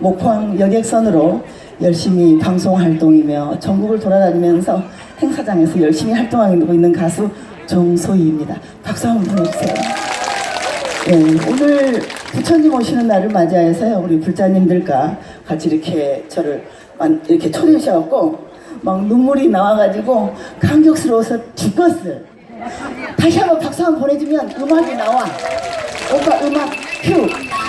목포항 여객선으로 열심히 방송 활동이며 전국을 돌아다니면서 행사장에서 열심히 활동하고 있는 가수 정소희입니다. 박수 한번 보내주세요. 네, 오늘 부처님 오시는 날을 맞이해서요 우리 불자님들과 같이 이렇게 저를 이렇게 초대해 주셔갖고 막 눈물이 나와가지고 감격스러워서 죽었어요. 다시 한번 박수 한번 보내주면 음악이 나와. 오빠 음악 큐.